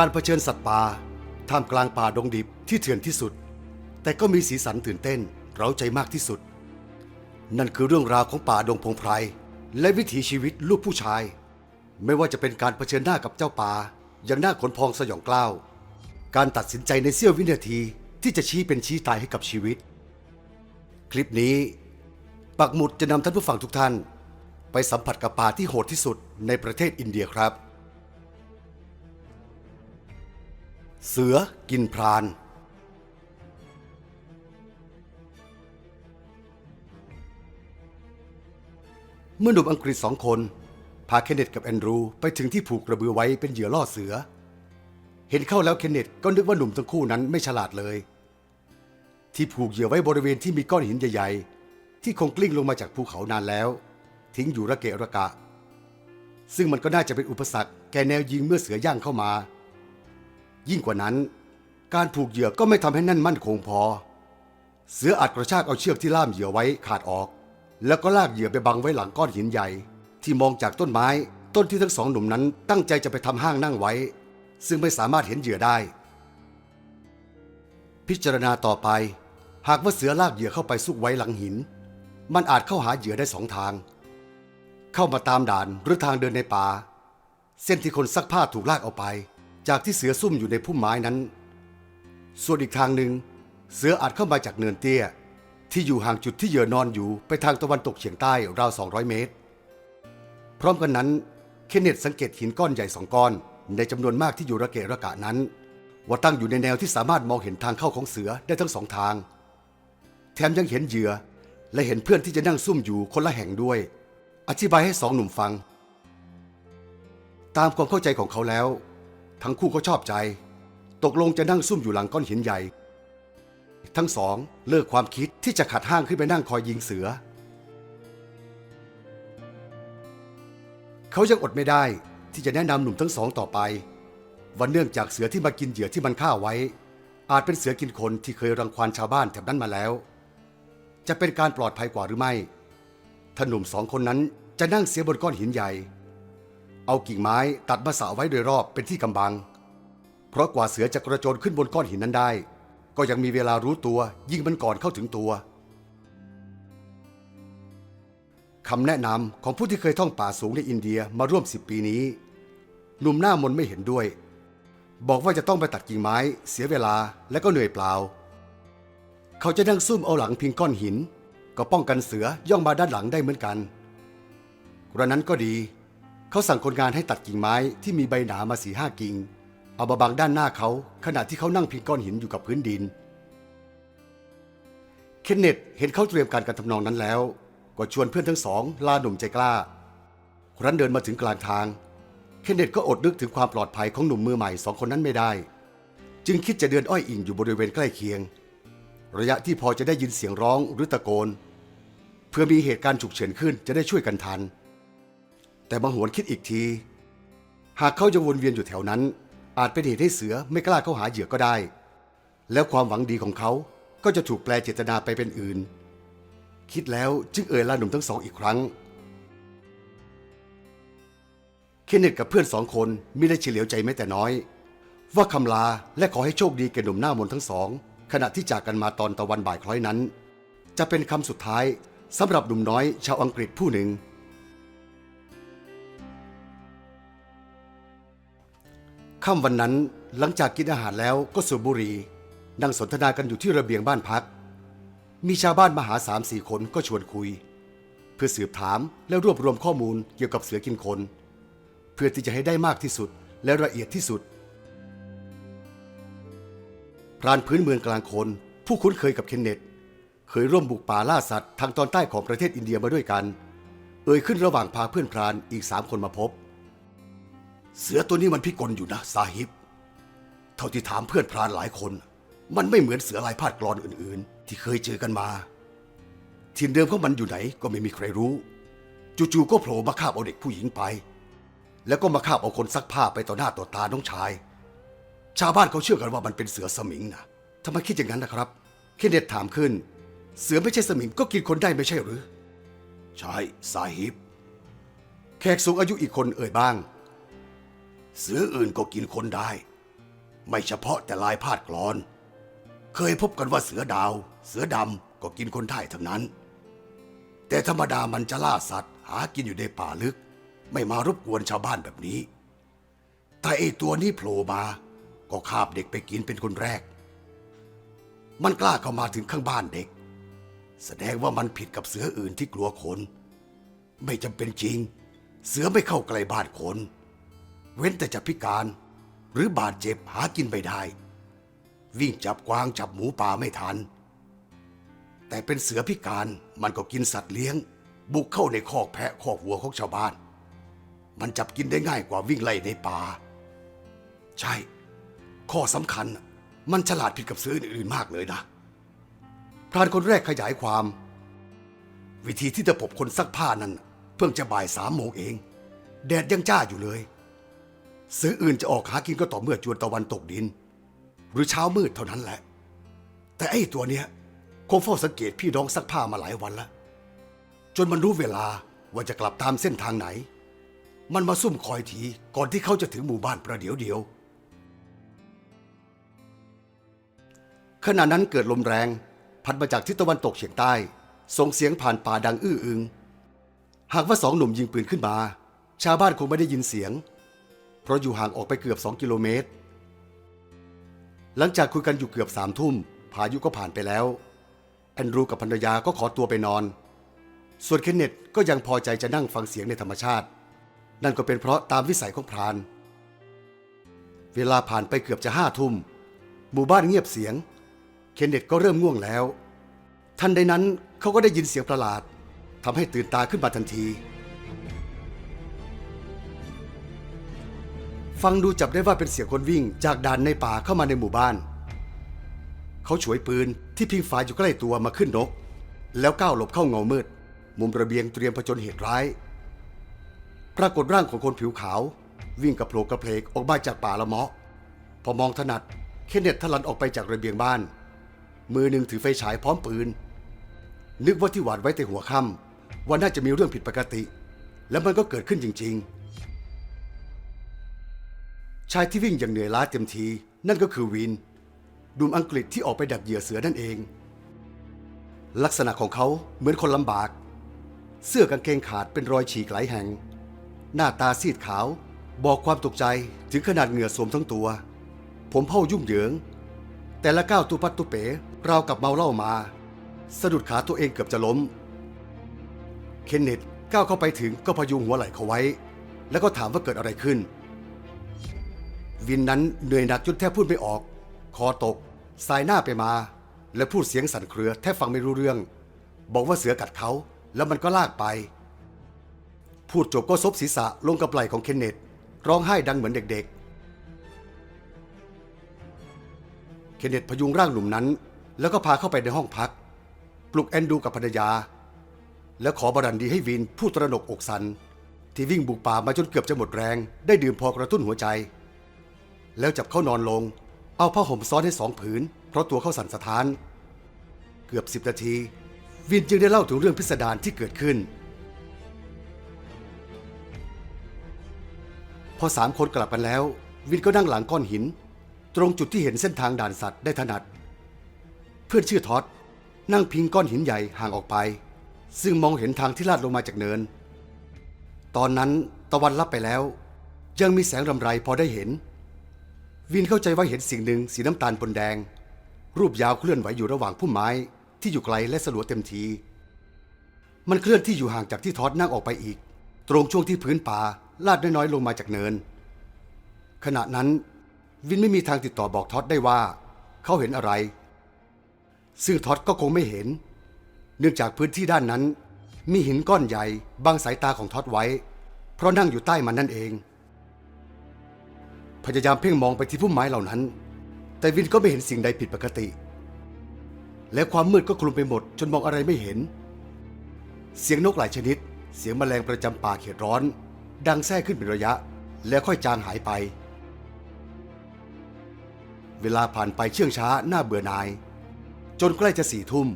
การเผชิญสัตว์ป่าท่ามกลางป่าดงดิบที่เถื่อนที่สุด แต่ก็มีสีสันตื่นเต้นเร้าใจมากที่สุด นั่นคือเรื่องราวของป่าดงพงไพรและวิถีชีวิตลูกผู้ชาย ไม่ว่าจะเป็นการเผชิญหน้ากับเจ้าป่าอย่างหน้าขนพองสยองกล้าว การตัดสินใจในเสี้ยววินาทีที่จะชี้เป็นชี้ตายให้กับชีวิต คลิปนี้ ปักหมุดจะนำท่านผู้ฟังทุกท่าน ไปสัมผัสกับป่าที่โหดที่สุดในประเทศอินเดียครับ เสือกินพราน เมื่อหนุ่มอังกฤษสองคน พาเคนเนตกับแอนดรูไปถึงที่ผูกกระบือไว้เป็นเหยื่อล่อเสือ เห็นเข้าแล้วเคนเนตก็นึกว่าหนุ่มทั้งคู่นั้นไม่ฉลาดเลย ที่ผูกเหยื่อไว้บริเวณที่มีก้อนหินใหญ่ๆ ที่คงกลิ้งลงมาจากภูเขานานแล้ว ทิ้งอยู่ระเกะระกะ ซึ่งมันก็น่าจะเป็นอุปสรรคแก่แนวยิงเมื่อเสือย่างเข้ามา ยิ่งกว่านั้น การผูกเหยื่อก็ไม่ทำให้แนั่นมั่นคงพอ เสืออาจกระชากเอาเชือกที่ล่ามเหยื่อไว้ขาดออก แล้วก็ลากเหยื่อไปบังไว้หลังก้อนหินใหญ่ ที่มองจากต้นไม้ ต้นที่ทั้งสองหนุ่มนั้นตั้งใจจะไปทำห้างนั่งไว้ ซึ่งไม่สามารถเห็นเหยื่อได้ พิจารณาต่อไป หากว่าเสือลากเหยื่อเข้าไปซุกไว้หลังหิน มันอาจเข้าหาเหยื่อได้สองทาง เข้ามาตามด่านหรือทางเดินในป่าเส้นที่คนซักผ้าถูกลากเอาไป จากที่เสือซุ่มอยู่ในพุ่มไม้นั้น ส่วนอีกทางหนึ่งเสืออาจเข้ามาจากเนินเตี้ย ที่อยู่ห่างจุดที่เหยื่อนอนอยู่ไปทางตะวันตกเฉียงใต้ราว 200 เมตร พร้อมกันนั้นเคนเนตสังเกตหินก้อนใหญ่สองก้อน ในจำนวนมากที่อยู่ระเกะระกะนั้น ว่าตั้งอยู่ในแนวที่สามารถมองเห็นทางเข้าของเสือได้ทั้งสองทาง แถมยังเห็นเหยื่อและเห็นเพื่อนที่จะนั่งซุ่มอยู่คนละแห่งด้วย อธิบายให้สองหนุ่มฟัง ตามความเข้าใจของเขาแล้ว ทั้งคู่ก็ชอบใจ ตกลงจะนั่งซุ่มอยู่หลังก้อนหินใหญ่ ทั้งสองเลิกความคิดที่จะขัดห้างขึ้นไปนั่งคอยยิงเสือ เขายังอดไม่ได้ที่จะแนะนำหนุ่มทั้งสองต่อไปว่าเนื่องจากเสือที่มากินเหยื่อที่มันฆ่าไว้ อาจเป็นเสือกินคนที่เคยรังควานชาวบ้านแถบนั้นมาแล้ว จะเป็นการปลอดภัยกว่าหรือไม่ถ้าหนุ่มสองคนนั้นจะนั่งเสียบนก้อนหินใหญ่ เอากิ่งไม้ตัดมาสาไว้โดยรอบเป็นที่กำบัง เพราะกว่าเสือจะกระโจนขึ้นบนก้อนหินนั้นได้ ก็ยังมีเวลารู้ตัวยิ่งมันก่อนเข้าถึงตัวคำแนะนำของผู้ที่เคยท่องป่าสูงในอินเดียมาร่วมสิบปีนี้หนุ่มหน้ามนไม่เห็นด้วย บอกว่าจะต้องไปตัดกิ่งไม้ เสียเวลาและก็เหนื่อยเปล่า เขาจะนั่งซุ่มเอาหลังพิงก้อนหิน ก็ป้องกันเสือย่องมาด้านหลังได้เหมือนกันกระนั้นก็ดี เขาสั่งคนงานให้ตัดกิ่งไม้ที่มีใบหนามาสีห้ากิ่ง เอามาบังด้านหน้าเขาขณะที่เขานั่งพิงก้อนหินอยู่กับพื้นดิน เคนเนตเห็นเขาเตรียมการการทำนองนั้นแล้ว ก็ชวนเพื่อนทั้งสองลาหนุ่มใจกล้าครั้นเดินมาถึงกลางทาง เคนเนตก็อดนึกถึงความปลอดภัยของหนุ่มมือใหม่สองคนนั้นไม่ได้ จึงคิดจะเดินอ้อยอิงอยู่บริเวณใกล้เคียง ระยะที่พอจะได้ยินเสียงร้องหรือตะโกน เพื่อมีเหตุการณ์ฉุกเฉินขึ้นจะได้ช่วยกันทัน แต่บางหวนคิดอีกที หากเขาจะวนเวียนอยู่แถวนั้น อาจเป็นเหตุให้เสือไม่กล้าเข้าหาเหยื่อก็ได้ แล้วความหวังดีของเขาก็จะถูกแปลเจตนาไปเป็นอื่น คิดแล้วจึงเอ่ยลาหนุ่มทั้งสองอีกครั้งเคนเนตกับเพื่อนสองคนมิได้เฉลียวใจแม้แต่น้อย ว่าคำลาและขอให้โชคดีแก่หนุ่มหน้ามนทั้งสอง ขณะที่จากกันมาตอนตะวันบ่ายคล้อยนั้น จะเป็นคำสุดท้ายสำหรับหนุ่มน้อยชาวอังกฤษผู้หนึ่ง ค่ำวันนั้นหลังจากกินอาหารแล้วก็สูบบุหรี่นั่งสนทนากันอยู่ที่ระเบียงบ้านพัก มีชาวบ้านมาหาสามสี่คนก็ชวนคุย เพื่อสืบถามและรวบรวมข้อมูลเกี่ยวกับเสือกินคน เพื่อที่จะให้ได้มากที่สุดและละเอียดที่สุด พรานพื้นเมืองกลางคน ผู้คุ้นเคยกับเคนเนตเคยร่วมบุกป่าล่าสัตว์ทางตอนใต้ของประเทศอินเดียมาด้วยกัน เอ่ยขึ้นระหว่างพาเพื่อนพรานอีกสามคนมาพบ เสือตัวนี้มันพิกลอยู่นะซาฮิบ เท่าที่ถามเพื่อนพรานหลายคน มันไม่เหมือนเสือลายพาดกรอนอื่น ๆ ที่เคยเจอกันมาถิ่นเดิมของมันอยู่ไหนก็ไม่มีใครรู้ จู่ๆก็โผล่มาคาบเอาเด็กผู้หญิงไป แล้วก็มาคาบเอาคนซักผ้าไปต่อหน้าต่อตาน้องชาย ชาวบ้านเขาเชื่อกันว่ามันเป็นเสือสมิงนะทำไมคิดอย่างนั้นนะครับเคนเนตถามขึ้น เสือไม่ใช่สมิงก็กินคนได้ไม่ใช่หรือ ใช่สาฮิบ แขกสูงอายุอีกคนเอ่ยบ้าง เสืออื่นก็กินคนได้ ไม่เฉพาะแต่ลายพาดกลอน เคยพบกันว่าเสือดาว เสือดำก็กินคนไทยทั้งนั้น แต่ธรรมดามันจะล่าสัตว์ หากินอยู่ในป่าลึก ไม่มารบกวนชาวบ้านแบบนี้ แต่ไอตัวนี้โผล่มาก็คาบเด็กไปกินเป็นคนแรก มันกล้าเข้ามาถึงข้างบ้านเด็ก แสดงว่ามันผิดกับเสืออื่นที่กลัวคน ไม่จำเป็นจริง เสือไม่เข้าใกล้บ้านคน เว้นแต่จะพิการ หรือบาดเจ็บหากินไม่ได้ วิ่งจับกวางจับหมูป่าไม่ทัน แต่เป็นเสือพิการมันก็กินสัตว์เลี้ยง บุกเข้าในคอกแพะคอกวัวของชาวบ้าน มันจับกินได้ง่ายกว่าวิ่งไล่ในป่า ใช่ ข้อสำคัญมันฉลาดผิดกับเสืออื่นๆมากเลยนะพรานคนแรกขยายความ วิธีที่จะพบคนซักผ้านั้น เพิ่งจะบ่ายสามโมงเอง แดดยังจ้าอยู่เลย เสืออื่นจะออกหากินก็ต่อเมื่อจวนตะวันตกดิน หรือเช้ามืดเท่านั้นแหละ แต่ไอ้ตัวเนี้ยคงเฝ้าสังเกตพี่น้องซักผ้ามาหลายวันแล้วจนมันรู้เวลาว่าจะกลับตามเส้นทางไหน มันมาซุ่มคอยทีก่อนที่เขาจะถึงหมู่บ้านประเดี๋ยวเดียวขณะนั้นเกิดลมแรง พัดมาจากทิศตะวันตกเฉียงใต้ ส่งเสียงผ่านป่าดังอื้ออึง หากว่าสองหนุ่มยิงปืนขึ้นมา ชาวบ้านคงไม่ได้ยินเสียง เพราะอยู่ห่างออกไปเกือบสองกิโลเมตร หลังจากคุยกันอยู่เกือบสามทุ่ม พายุก็ผ่านไปแล้ว แอนดรูกับภรรยาก็ขอตัวไปนอน ส่วนเคนเนตก็ยังพอใจจะนั่งฟังเสียงในธรรมชาติ นั่นก็เป็นเพราะตามวิสัยของพราน เวลาผ่านไปเกือบจะห้าทุ่ม หมู่บ้านเงียบเสียง เคนเนตก็เริ่มง่วงแล้ว ทันใดนั้นเขาก็ได้ยินเสียงประหลาดทำให้ตื่นตาขึ้นมาทันที ฟังดูจับได้ว่าเป็นเสียงคนวิ่ง จากด่านในป่าเข้ามาในหมู่บ้าน เขาฉวยปืนที่พิงฝาอยู่ใกล้ตัวมาขึ้นนก แล้วก้าวหลบเข้าเงามืด มุมระเบียงเตรียมผจญเหตุร้าย ปรากฏร่างของคนผิวขาว วิ่งกระโผลกกระเพลกออกมาจากป่าละเมาะ พอมองถนัดเคนเนตทะลันออกไปจากระเบียงบ้าน มือหนึ่งถือไฟฉายพร้อมปืน นึกว่าที่หวานไว้แต่หัวค่ำว่าน่าจะมีเรื่องผิดปกติ แล้วมันก็เกิดขึ้นจริง ๆ ชายที่วิ่งอย่างเหนื่อยล้าเต็มทีนั่นก็คือวินดุมอังกฤษที่ออกไปดักเหยื่อเสือนั่นเอง ลักษณะของเขาเหมือนคนลำบาก เสื้อกางเกงขาดเป็นรอยฉีกหลายแห่ง หน้าตาซีดขาว บอกความตกใจถึงขนาดเหงื่อสวมทั้งตัว ผมเผ่ายุ่งเหยิง แต่ละก้าวตุปัดตุเป๋ราวกับเมาเหล้ามา สะดุดขาตัวเองเกือบจะล้ม เคนเนตก้าวเข้าไปถึงก็พยุงหัวไหล่เขาไว้ แล้วก็ถามว่าเกิดอะไรขึ้น วินนั้นเหนื่อยหนักจนแทบพูดไม่ออก คอตก สายหน้าไปมา และพูดเสียงสั่นเครือแทบฟังไม่รู้เรื่อง บอกว่าเสือกัดเขาแล้วมันก็ลากไป พูดจบก็ซบศีรษะลงกับไหล่ของเคนเนตร้องไห้ดังเหมือนเด็กๆ เคนเนตพยุงร่างหนุ่มนั้น แล้วก็พาเข้าไปในห้องพัก ปลุกแอนดูกับภรรยา แล้วขอบรันดีให้วินผู้ตระหนกอกสันที่วิ่งบุกป่ามาจนเกือบจะหมดแรง ได้ดื่มพอกระตุ้นหัวใจ แล้วจับเข้านอนลง เอาผ้าห่มซ้อนให้สองผืน เพราะตัวเขาสั่นสะท้าน เกือบสิบนาที วินจึงได้เล่าถึงเรื่องพิสดารที่เกิดขึ้น พอสามคนกลับกันแล้ว วินก็นั่งหลังก้อนหิน ตรงจุดที่เห็นเส้นทางด่านสัตว์ได้ถนัด เพื่อนชื่อท็อดนั่งพิงก้อนหินใหญ่ห่างออกไป ซึ่งมองเห็นทางที่ลาดลงมาจากเนิน ตอนนั้นตะวันลับไปแล้ว ยังมีแสงรำไรพอได้เห็น วินเข้าใจว่าเห็นสิ่งหนึ่งสีน้ำตาลปนแดง รูปยาวเคลื่อนไหวอยู่ระหว่างพุ่มไม้ที่อยู่ไกลและสลัวเต็มที มันเคลื่อนที่อยู่ห่างจากที่ทอดนั่งออกไปอีก ตรงช่วงที่พื้นป่าลาดน้อยๆลงมาจากเนิน ขณะนั้นวินไม่มีทางติดต่อบอกท็อดได้ว่าเขาเห็นอะไร ซึ่งท็อดก็คงไม่เห็น เนื่องจากพื้นที่ด้านนั้น มีหินก้อนใหญ่บังสายตาของท็อดไว้ เพราะนั่งอยู่ใต้มันนั่นเอง พยายามเพ่งมองไปที่พุ่มไม้เหล่านั้น แต่วินก็ไม่เห็นสิ่งใดผิดปกติ และความมืดก็คลุมไปหมดจนมองอะไรไม่เห็น เสียงนกหลายชนิด เสียงแมลงประจำป่าเขตร้อน ดังแทรกขึ้นเป็นระยะ แล้วค่อยจางหายไป เวลาผ่านไปเชื่องช้าหน้าเบื่อนาย จนใกล้จะสี่ทุ่ม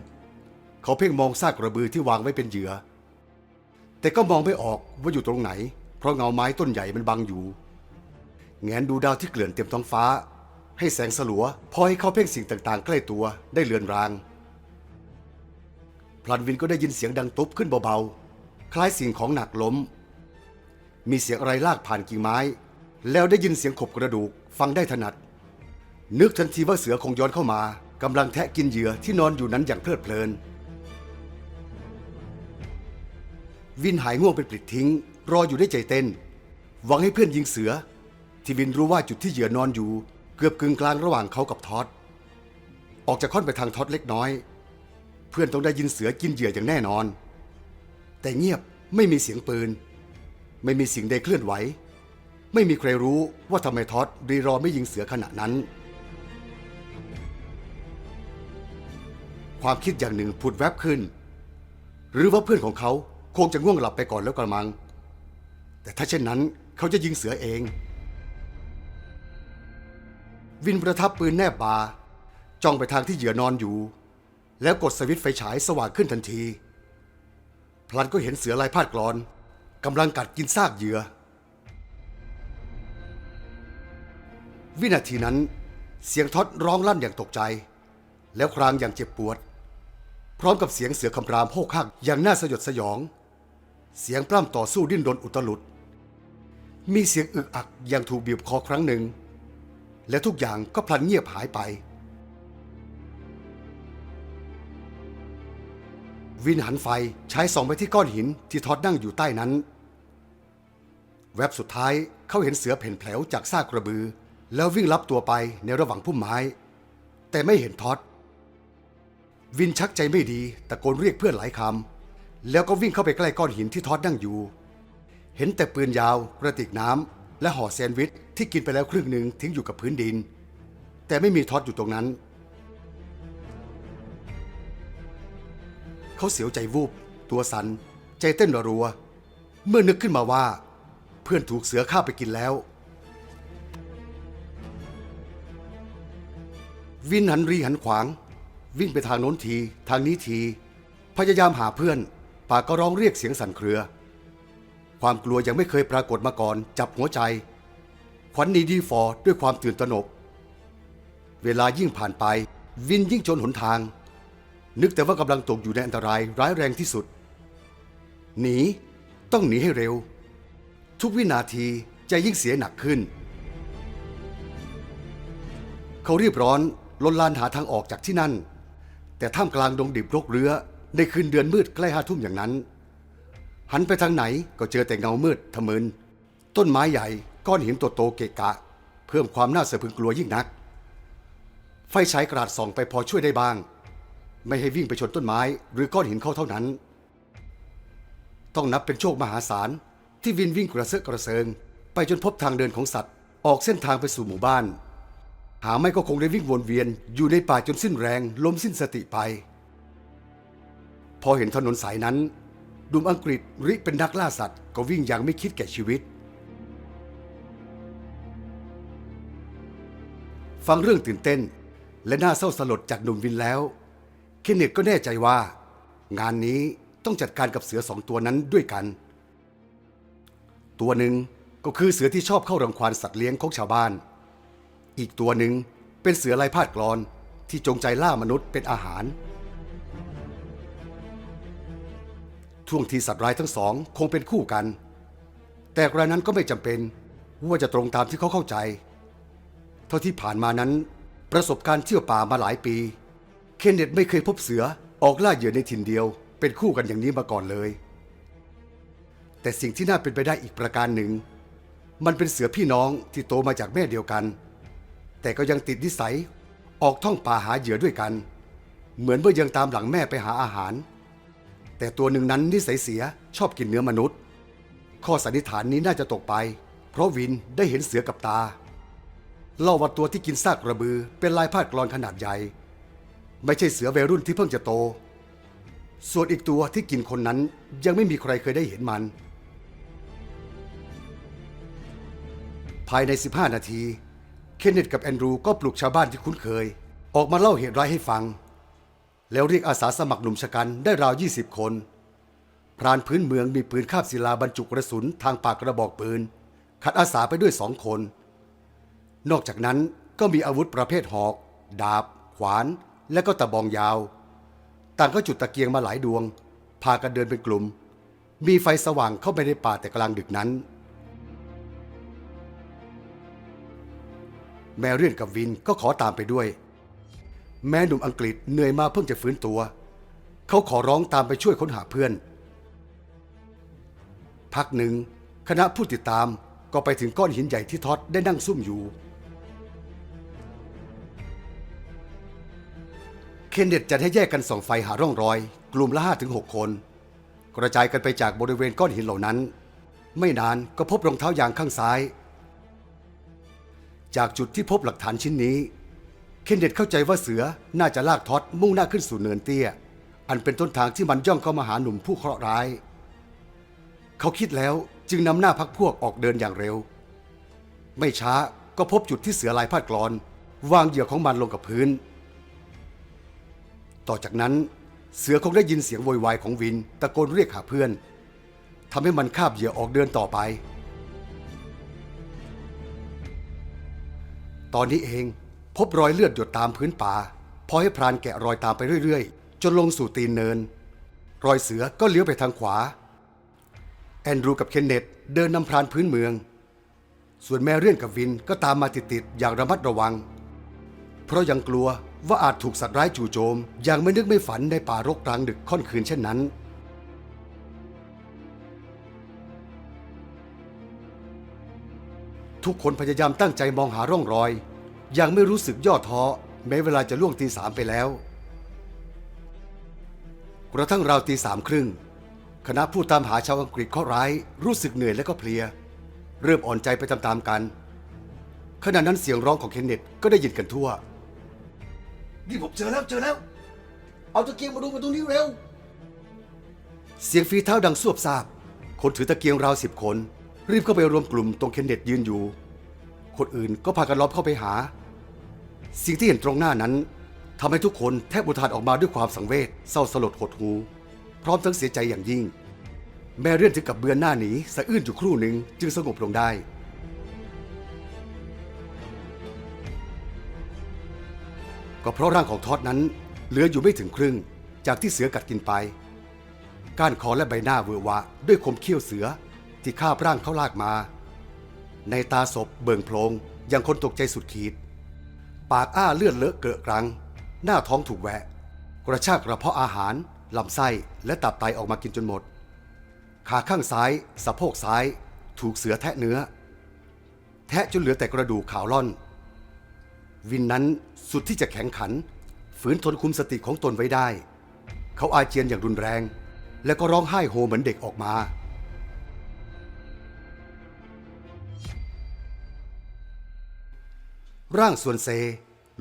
เขาเพ่งมองซากกระบือที่วางไว้เป็นเหยื่อแต่ก็มองไม่ออกว่าอยู่ตรงไหน เพราะเงาไม้ต้นใหญ่มันบังอยู่ แงนดูดาวที่เกลื่อนเต็มท้องฟ้า ให้แสงสลัวพอให้เขาเพ่งสิ่งต่างๆ ใกล้ตัวได้เลือนราง พลันวินก็ได้ยินเสียงดังตุบขึ้นเบาๆ คล้ายสิ่งของหนักล้ม มีเสียงอะไรลากผ่านกิ่งไม้ แล้วได้ยินเสียงขบกระดูกฟังได้ถนัด นึกทันทีว่าเสือคงย้อนเข้ามากำลังแทะกินเหยื่อที่นอนอยู่นั้นอย่างเพลิดเพลิน วินหายง่วงเป็นปลิดทิ้ง รออยู่ได้ใจเต้น หวังให้เพื่อนยิงเสือ ที่วินรู้ว่าจุดที่เหยื่อนอนอยู่ เกือบกึ่งกลางระหว่างเขากับท็อดออกจากค่อนไปทางท็อดเล็กน้อย เพื่อนต้องได้ยินเสือกินเหยื่ออย่างแน่นอน แต่เงียบไม่มีเสียงปืน ไม่มีสิ่งใดเคลื่อนไหว ไม่มีใครรู้ว่าทำไมท็อดรีรอไม่ยิงเสือขณะนั้น ความคิดอย่างหนึ่งผุดแวบขึ้น หรือว่าเพื่อนของเขาคงจะง่วงหลับไปก่อนแล้วกระมัง แต่ถ้าเช่นนั้นเขาจะยิงเสือเอง วินประทับปืนแนบบ่าจ้องไปทางที่เหยื่อนอนอยู่ แล้วกดสวิตช์ไฟฉายสว่างขึ้นทันที พลันก็เห็นเสือลายพาดกรอนกำลังกัดกินซากเหยื่อ วินาทีนั้นเสียงท็อดร้องลั่นอย่างตกใจ แล้วครางอย่างเจ็บปวด พร้อมกับเสียงเสือคำรามโภคหักอย่างน่าสยดสยอง เสียงปล้ำต่อสู้ดิ้นรนอุตลุด มีเสียงอึกอักอย่างถูกบีบคอครั้งหนึ่ง และทุกอย่างก็พลันเงียบหายไป วินหันไฟใช้ส่องไปที่ก้อนหินที่ทอดนั่งอยู่ใต้นั้น แวบสุดท้ายเขาเห็นเสือเพ่นแผลวจากซากกระบือ แล้ววิ่งลับตัวไปในระหว่างพุ่มไม้ แต่ไม่เห็นท็อดวินชักใจไม่ดีตะโกนเรียกเพื่อนหลายคำแล้วก็วิ่งเข้าไปใกล้ก้อนหินที่ทอดนั่งอยู่ เห็นแต่ปืนยาวกระติกน้ำ และห่อแซนด์วิชที่กินไปแล้วครึ่งหนึ่งทิ้งอยู่กับพื้นดิน แต่ไม่มีท็อดอยู่ตรงนั้น เขาเสียวใจวูบ ตัวสันใจเต้นรัว เมื่อนึกขึ้นมาว่า เพื่อนถูกเสือฆ่าไปกินแล้ว วินหันรีหันขวาง วิ่งไปทางโน้นที ทางนี้ที พยายามหาเพื่อนปากก็ร้องเรียกเสียงสั่นเครือ ความกลัวยังไม่เคยปรากฏมาก่อน จับหัวใจ ขวัญหนีดีฟอด้วยความตื่นตระหนก เวลายิ่งผ่านไป วินยิ่งจนหนทาง นึกแต่ว่ากำลังตกอยู่ในอันตรายร้ายแรงที่สุด หนีต้องหนีให้เร็ว ทุกวินาทีจะยิ่งเสียหนักขึ้น เขารีบร้อนลนลานหาทางออกจากที่นั่น แต่ท่ามกลางดงดิบรกเรือในคืนเดือนมืดใกล้ห้าทุ่มอย่างนั้น หันไปทางไหนก็เจอแต่เงามืดทะมึนต้นไม้ใหญ่ก้อนหินโตโตเกะกะ เพิ่มความน่าสะพรึงกลัวยิ่งนัก ไฟฉายกระดาษส่องไปพอช่วยได้บ้าง ไม่ให้วิ่งไปชนต้นไม้ หรือก้อนหินเข้าเท่านั้น ต้องนับเป็นโชคมหาศาลที่วินวิ่งกระเซาะกระเซิง ไปจนพบทางเดินของสัตว์ ออกเส้นทางไปสู่หมู่บ้าน หาไม่ก็คงได้วิ่งวนเวียน อยู่ในป่าจนสิ้นแรงล้มสิ้นสติไป พอเห็นถนนสายนั้น ดุมอังกฤษริเป็นนักล่าสัตว์ ก็วิ่งอย่างไม่คิดแก่ชีวิต ฟังเรื่องตื่นเต้น และน่าเศร้าสลดจากหนุ่มวินแล้ว เคนเนตก็แน่ใจว่า งานนี้ต้องจัดการกับเสือสองตัวนั้นด้วยกัน ตัวหนึ่งก็คือเสือที่ชอบเข้ารังควานสัตว์เลี้ยงของชาวบ้าน อีกตัวหนึ่งเป็นเสือลายพาดกรอนที่จงใจล่ามนุษย์เป็นอาหาร ช่วงทีสัตว์ร้ายทั้งสองคงเป็นคู่กัน แต่กรณนั้นก็ไม่จำเป็นว่าจะตรงตามที่เขาเข้าใจ เท่าที่ผ่านมานั้น ประสบการณ์เที่ยวป่ามาหลายปี เคนเนตไม่เคยพบเสือออกล่าเหยื่อในถิ่นเดียว เป็นคู่กันอย่างนี้มาก่อนเลย แต่สิ่งที่น่าเป็นไปได้อีกประการหนึ่ง มันเป็นเสือพี่น้องที่โตมาจากแม่เดียวกัน แต่ก็ยังติดนิสัยออกท่องป่าหาเหยื่อด้วยกัน เหมือนเมื่อยังตามหลังแม่ไปหาอาหาร แต่ตัวหนึ่งนั้นนิสัยเสียชอบกินเนื้อมนุษย์ ข้อสันนิษฐานนี้น่าจะตกไป เพราะวินได้เห็นเสือกับตา เล่าว่าตัวที่กินซากกระบือเป็นลายพาดกรอนขนาดใหญ่ ไม่ใช่เสือวัยรุ่นที่เพิ่งจะโต ส่วนอีกตัวที่กินคนนั้นยังไม่มีใครเคยได้เห็นมัน ภายใน 15 นาที เคนเนตกับแอนดรูก็ปลุกชาวบ้านที่คุ้นเคย ออกมาเล่าเหตุร้ายให้ฟัง แล้วเรียกอาสาสมัครหนุ่มชะกันได้ราว 20 คน พรานพื้นเมืองมีปืนคาบศิลาบรรจุกระสุนทางปากกระบอกปืนขัดอาสาไปด้วยสองคน นอกจากนั้นก็มีอาวุธประเภทหอก ดาบ ขวาน และก็ตะบองยาว ต่างก็จุดตะเกียงมาหลายดวง พากันเดินเป็นกลุ่ม มีไฟสว่างเข้าไปในป่าแต่กลางดึกนั้น แมเรียนกับวินก็ขอตามไปด้วย แม่หนุ่มอังกฤษเหนื่อยมาเพิ่งจะฟื้นตัว เขาขอร้องตามไปช่วยค้นหาเพื่อน พักหนึ่งคณะผู้ติดตามก็ไปถึงก้อนหินใหญ่ที่ท็อดได้นั่งซุ่มอยู่ เคนเนตจัดให้แยกกันส่องไฟหาร่องรอย กลุ่มละ5ถึง6คน กระจายกันไปจากบริเวณก้อนหินเหล่านั้น ไม่นานก็พบรองเท้ายางข้างซ้าย จากจุดที่พบหลักฐานชิ้นนี้ เคนเนตเข้าใจว่าเสือน่าจะลากท็อดมุ่งหน้าขึ้นสู่เนินเตี้ย อันเป็นต้นทางที่มันย่องเข้ามาหาหนุ่มผู้เคราะห์ร้าย เขาคิดแล้วจึงนำหน้าพักพวกออกเดินอย่างเร็ว ไม่ช้าก็พบจุดที่เสือลายพาดกรอน วางเหยื่อของมันลงกับพื้น ต่อจากนั้นเสือคงได้ยินเสียงโวยวายของวินตะโกนเรียกหาเพื่อนทำให้มันคาบเหยื่อออกเดินต่อไป ตอนนี้เอง พบรอยเลือดหยดตามพื้นป่าพอให้พรานแกะรอยตามไปเรื่อยๆ จนลงสู่ตีนเนิน รอยเสือก็เลี้ยวไปทางขวา แอนดรูกับเคนเนตเดินนำพรานพื้นเมือง ส่วนแมเรียนกับวินก็ตามมาติดๆอย่างระมัดระวัง เพราะยังกลัวว่าอาจถูกสัตว์ร้ายจู่โจม อย่างไม่นึกไม่ฝันในป่ารกกลางดึกค่อนคืนเช่นนั้นทุกคนพยายามตั้งใจมองหาร่องรอย ยังไม่รู้สึกย่อท้อแม้เวลาจะล่วงตีสามไปแล้ว กระทั่งราวตีสามครึ่ง คณะผู้ตามหาชาวอังกฤษข้อร้ายรู้สึกเหนื่อยและก็เพลีย เริ่มอ่อนใจไปตามๆกัน ขณะนั้นเสียงร้องของเคนเนตก็ได้ยินกันทั่ว นี่ผมเจอแล้วเจอแล้ว เอาตะเกียงมาดูมาตรงนี้เร็ว เสียงฝีเท้าดังสวบซาบ คนถือตะเกียงราวสิบคน รีบเข้าไปรวมกลุ่มตรงเคนเนตยืนอยู่ คนอื่นก็พากันล้อมเข้าไปหา สิ่งที่เห็นตรงหน้านั้นทำให้ทุกคนแทบอุทานออกมาด้วยความสังเวชเศร้าสลดหดหู พร้อมทั้งเสียใจอย่างยิ่ง แม่เรื่อนถึงกับเบือนหน้าหนีสะอื้นอยู่ครู่หนึ่งจึงสงบลงได้ ก็เพราะร่างของทอดนั้น เหลืออยู่ไม่ถึงครึ่งจากที่เสือกัดกินไป ก้านคอและใบหน้าเวอวะ ด้วยคมเขี้ยวเสือที่คาบร่างเขาลากมา ในตาศพเบิ่งโพลงยังคนตกใจสุดขีด ปากอ้าเลือดเลอะเกลอะกรัง หน้าท้องถูกแหวะ กระชากกระเพาะอาหารลำไส้และตับไตออกมากินจนหมด ขาข้างซ้าย สะโพกซ้าย ถูกเสือแทะเนื้อ แทะจนเหลือแต่กระดูกขาวล่อน วินนั้นสุดที่จะแข็งขัน ฝืนทนคุมสติของตนไว้ได้ เขาอาเจียนอย่างรุนแรง และก็ร้องไห้โฮเหมือนเด็กออกมา ร่างส่วนเซ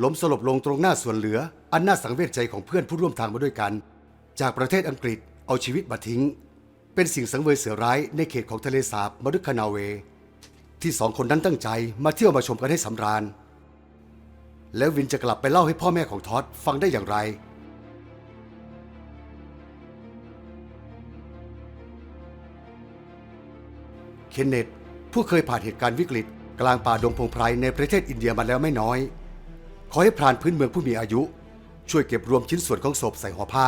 ล้มสลบลงตรงหน้าส่วนเหลือ อันน่าสังเวชใจของเพื่อนผู้ร่วมทางมาด้วยกัน จากประเทศอังกฤษเอาชีวิตมาทิ้ง เป็นสิ่งสังเวยเสือร้ายในเขตของทะเลสาบมารุคนาเว ที่สองคนนั้นตั้งใจมาเที่ยวมาชมกันให้สำราญ แล้ววินจะกลับไปเล่าให้พ่อแม่ของท็อดฟังได้อย่างไร เคนเนตผู้เคยผ่านเหตุการณ์วิกฤต กลางป่าดงพงไพรในประเทศอินเดียมาแล้วไม่น้อย ขอให้พรานพื้นเมืองผู้มีอายุ ช่วยเก็บรวมชิ้นส่วนของศพใส่ห่อผ้า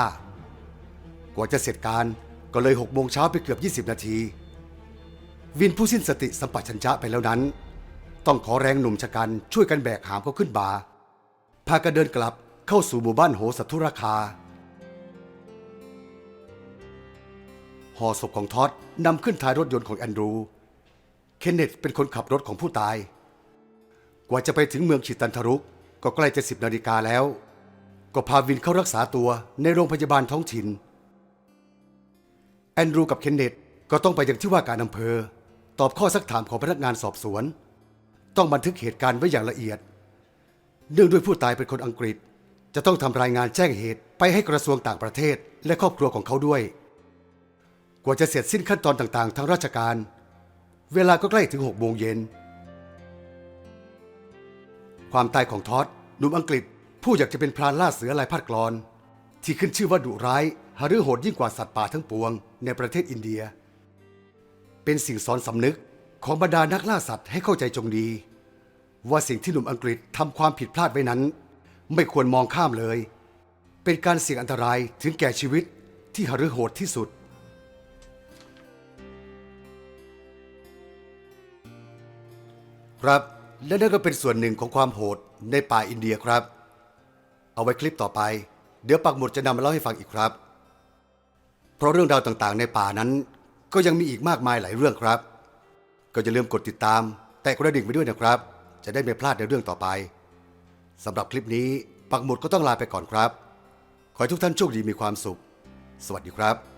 กว่าจะเสร็จการก็เลยหกโมงเช้าไปเกือบ 20 นาที วินผู้สิ้นสติสัมปชัญญะไปแล้วนั้น ต้องขอแรงหนุ่มชะกันช่วยกันแบกหามเขาขึ้นบาพากันเดินกลับเข้าสู่หมู่บ้านโหสัทุราคาห่อศพของท็อดนำขึ้นท้ายรถยนต์ของแอนดรู เคนเนตเป็นคนขับรถของผู้ตาย กว่าจะไปถึงเมืองชิตันทรุก ก็ใกล้จะสิบนาฬิกาแล้ว ก็พาวินเข้ารักษาตัวในโรงพยาบาลท้องถิ่น แอนดรูกับเคนเนตก็ต้องไปยังที่ว่าการอำเภอ ตอบข้อสักถามของพนักงานสอบสวน ต้องบันทึกเหตุการณ์ไว้อย่างละเอียด เนื่องด้วยผู้ตายเป็นคนอังกฤษ จะต้องทำรายงานแจ้งเหตุไปให้กระทรวงต่างประเทศและครอบครัวของเขาด้วย กว่าจะเสร็จสิ้นขั้นตอนต่างๆ ทางราชการ เวลาก็ใกล้ถึงหกโมงเย็น ความตายของทอดหนุ่มอังกฤษผู้อยากจะเป็นพรานล่าเสือลายพัดกรอน ที่ขึ้นชื่อว่าดุร้ายหารือโหดยิ่งกว่าสัตว์ป่าทั้งปวงในประเทศอินเดีย เป็นสิ่งสอนสำนึกของบรรดานักล่าสัตว์ให้เข้าใจจงดี ว่าสิ่งที่หนุ่มอังกฤษทำความผิดพลาดไว้นั้น ไม่ควรมองข้ามเลย เป็นการเสี่ยงอันตรายถึงแก่ชีวิตที่หฤโหดที่สุด ครับ และนั่นก็เป็นส่วนหนึ่งของความโหดในป่าอินเดียครับ เอาไว้คลิปต่อไป เดี๋ยวปักหมุดจะนำมาเล่าให้ฟังอีกครับ เพราะเรื่องราวต่างๆ ในป่านั้น ก็ยังมีอีกมากมายหลายเรื่องครับ ก็อย่าลืมกดติดตาม แต่กระดิ่งไปด้วยนะครับ จะได้ไม่พลาดในเรื่องต่อไปสำหรับคลิปนี้ปักหมุดก็ต้องลาไปก่อนครับ ขอให้ทุกท่านโชคดีมีความสุข สวัสดีครับ